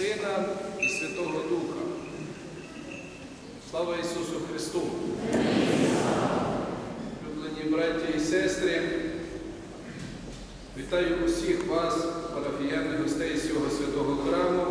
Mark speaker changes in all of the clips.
Speaker 1: Сина і Святого Духа. Слава Ісусу Христу! Люблені браті і сестри, вітаю усіх вас, парафіяни гостей цього святого храму,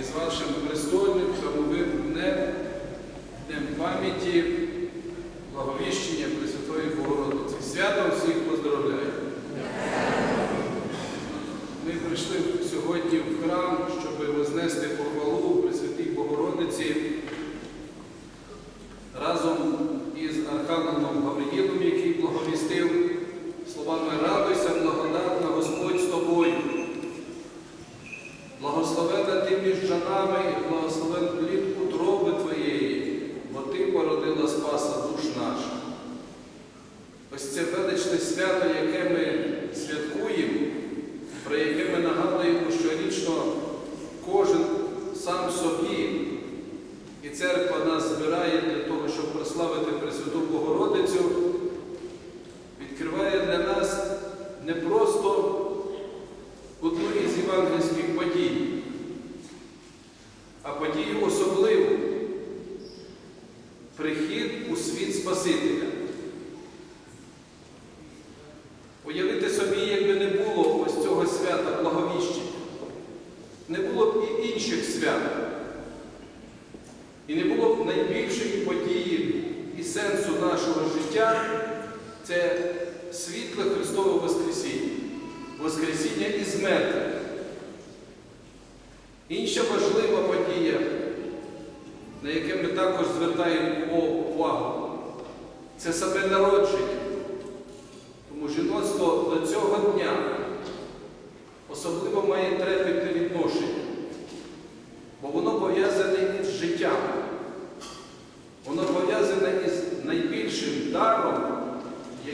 Speaker 1: із вашим престольним храмовим днем, днем пам'яті, благовіщення Пресвятої Богородиці. Свято всіх поздравляю! Ми прийшли сьогодні в храм, щоб вознести похвалу Пресвятій Богородиці разом із Архангелом Гавриїлом, який благовістив словами Радуйся, благодатна Господь з тобою. Благословена ти між жанами і благословен плід утроби твоєї, бо ти породила Спаса душ наших. Ось це величне свято, яке ми святкуємо, про яке ми нагадуємо щорічно кожен сам собі. І церква нас збирає для того, щоб прославити Пресвяту Богородицю, відкриває для нас не просто одну із євангельських подій, а подію особливу прихід у світ Спасителя. Уявити собі, якби не було ось цього свята благовіщення, не було б і інших свят. І не було б найбільшої події і сенсу нашого життя це світле Христове Воскресіння, Воскресіння із мертвих. Інша важлива ми також звертаємо увагу, це саме народження. Тому жіноцтво до цього дня особливо має трепетне відношення, бо воно пов'язане із життям. Воно пов'язане із найбільшим даром,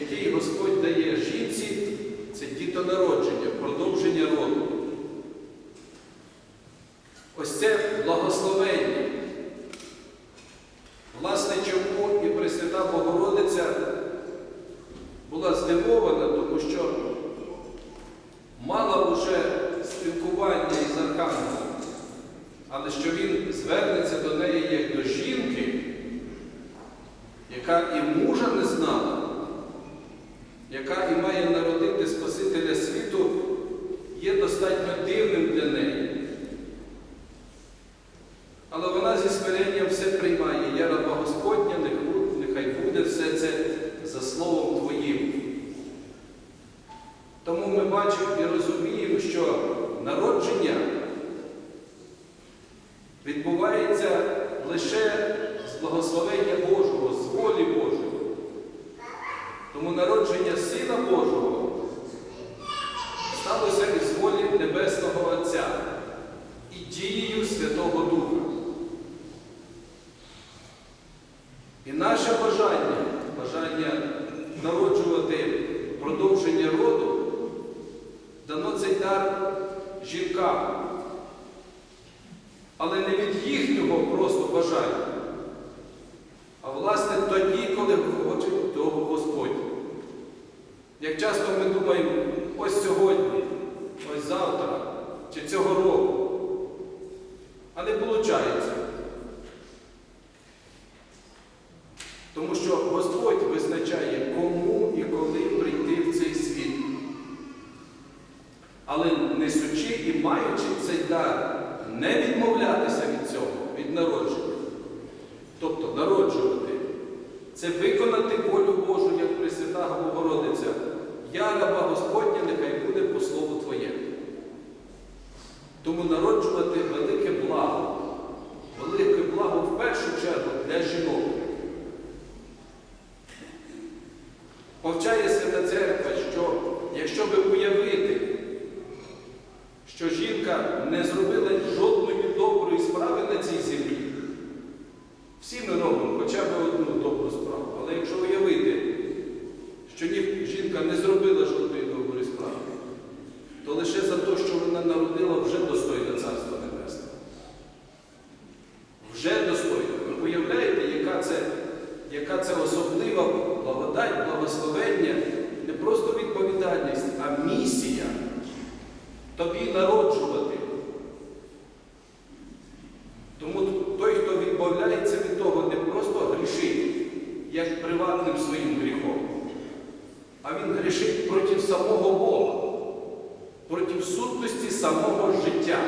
Speaker 1: який Господь дає жінці, це дітонародження, продовження роду. Ось це благословення. Власне, чому і Пресвята Богородиця була здивована, тому що мала вже спілкування із Архангелом, але що він звернеться до неї як до жінки, яка і мужа не знала, яка і має народити Спасителя світу, є достатньо дивним для неї. Але вона зі смиренням все приймає. Я раба Господня, нехай буде все це за Словом Твоїм. Тому ми бачимо і розуміємо, що народження відбувається лише з благословення Божого, з волі Божої. Тому народження Сина Божого сталося із волі Небесного Отця і дією Святого Духа. І наше бажання, бажання народжувати продовження роду, дано цей дар жінкам, але не від їхнього просто бажання, а власне тоді, коли хоче того Господь. Як часто ми думаємо, ось сьогодні, ось завтра чи цього року, а не виходить. Тому що Господь визначає, кому і коли прийти в цей світ. Але несучи і маючи цей дар, не відмовлятися від цього, від народження. Тобто народжувати це виконати волю Божу, як Пресвята Богородиця. Я раба Господня, нехай буде по слову Твоєму. Тому народжувати особлива благодать, благословення, не просто відповідальність, а місія тобі народжувати. Тому той, хто відмовляється від того, не просто грішить, як приватним своїм гріхом, а він грішить проти самого Бога, проти сутності самого життя.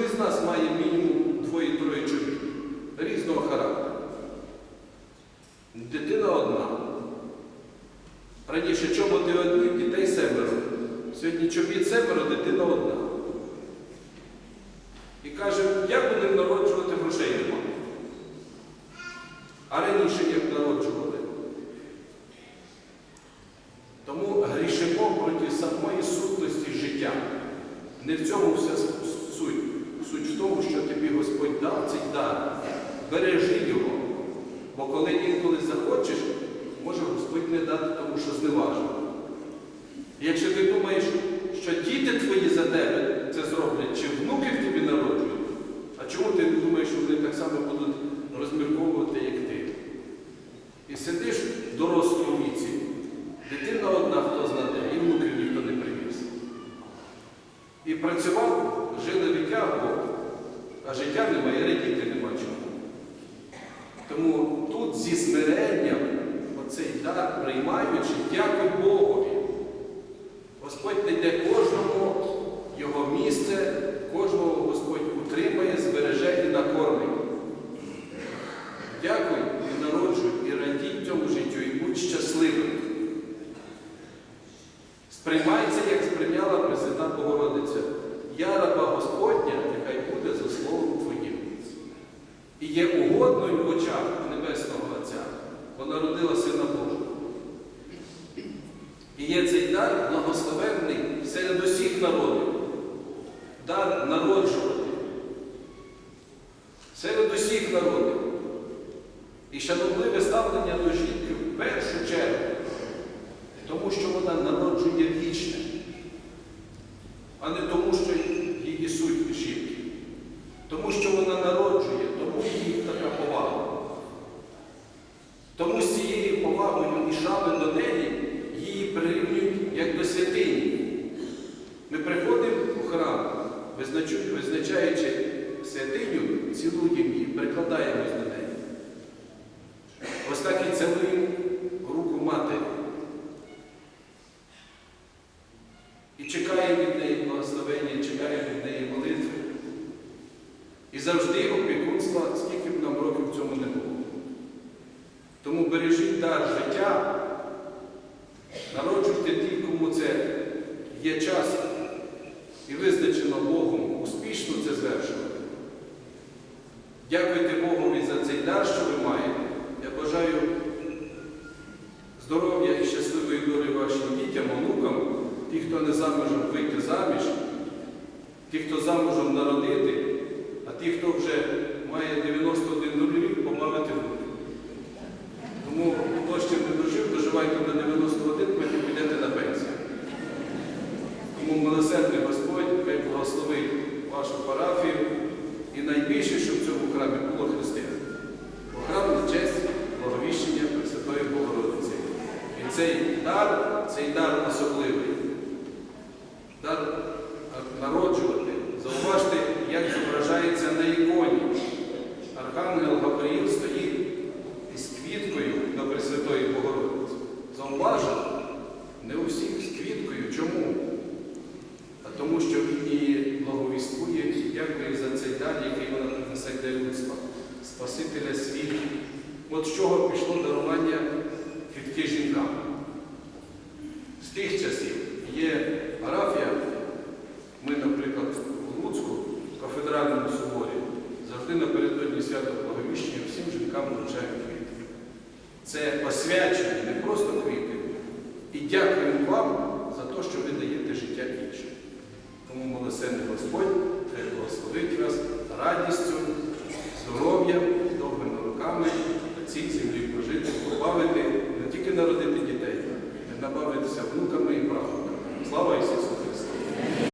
Speaker 1: Кожен із нас має мінімум двоє-троє чоловік різного характеру. Дитина одна. Раніше чоботи одні, дітей семеро. Сьогодні чобіт семеро, дитина одна. І каже, як будемо народжувати грошей нема. А раніше як народжували. Тому грішимо проти самої сутності життя. Не в цьому вся суть. Суть в тому, що тобі Господь дав цей дар. Бережи його. Бо коли інколи захочеш, може Господь не дати, тому що зневажено. Якщо ти думаєш, що діти твої за тебе це зроблять, чи внуки в тобі народжують, а чому ти не думаєш, що вони так само будуть розмірковувати, як ти? І сидиш в дорослому віці, дитина одна, хто знаде, і внуків ніхто не привіз. І працював, жили відтягував, а життя немає, радіти нема чому. Тому тут зі смиренням оцей дар приймаючи, дякуй Богові. Господь знайде кожному його місце, кожного Господь утримає, збереже і накормить. Дякуй і народжуй, і радій цьому життю, і будь щасливим. Сприймай це, як сприйняла Пресвята Богородиця. Я раба Господня, нехай буде за словом Твоїм. І є угодною в очах Небесного Отця, бо народила Сина Божого. І є цей дар благословенний серед усіх народів. Дар народжувати. Серед усіх народів. І шанобливе ставлення до жінки в першу чергу, тому що вона народжує вічне, а не тому, що її суть жінки. Тому що вона народжує, тому їй така повага. Тому з цією повагою і шани до неї її прирівнюють як до святині. Ми приходимо у храм, визначу- визначаючи святиню, цілуємо її, прикладаємось до неї. Ось так і цілуємо руку матері. І чекаємо від неї благословення, чекаємо від неї молитви. І завжди опікунства, скільки б нам років цьому не було. Тому бережіть дар життя, народжуйте ті, кому це є час і визначено Богом успішно це звершувати. Дякуйте Богові за цей дар, що ви маєте. Я бажаю здоров'я і щасливої долі вашим дітям, онукам, ті, хто не замужем вийти заміж, ті, хто замужем народити, ті, хто вже має 91 рік, побавити внуків. Тому хто ще не дожив, доживайте до 91, потім підете на пенсію. Тому милосердний Господь хай благословить вашу парафію і найбільше, щоб в цьому храмі було християн. Бо храм на честь благовіщення Пресвятої Богородиці. І цей дар, цей дар особливий. Дар народжувати. Зауважте, як зображається на іконі. Архангел Гавриїл стоїть із квіткою до Пресвятої Богородиці. Зауважте, не у всіх з квіткою. Чому? А тому, що він її благовіствує і дякує за цей дар, який вона принесе для людства, Спасителя світу. От з чого пішло дарування квітки жінкам. З тих часів є парафія, ми, наприклад, у Луцьку, в кафедральному соборі, завжди напередодні свята Благовіщення всім жінкам вручаємо квіти. Це освячення, не просто квіти. І дякуємо вам за те, що ви даєте життя іншим. Тому милосердний Господь хай благословить вас радістю, здоров'ям, довгим цій землі прожити, побавити, не тільки народити дітей, а й набавитися внуками і правнуками. Слава Ісусу!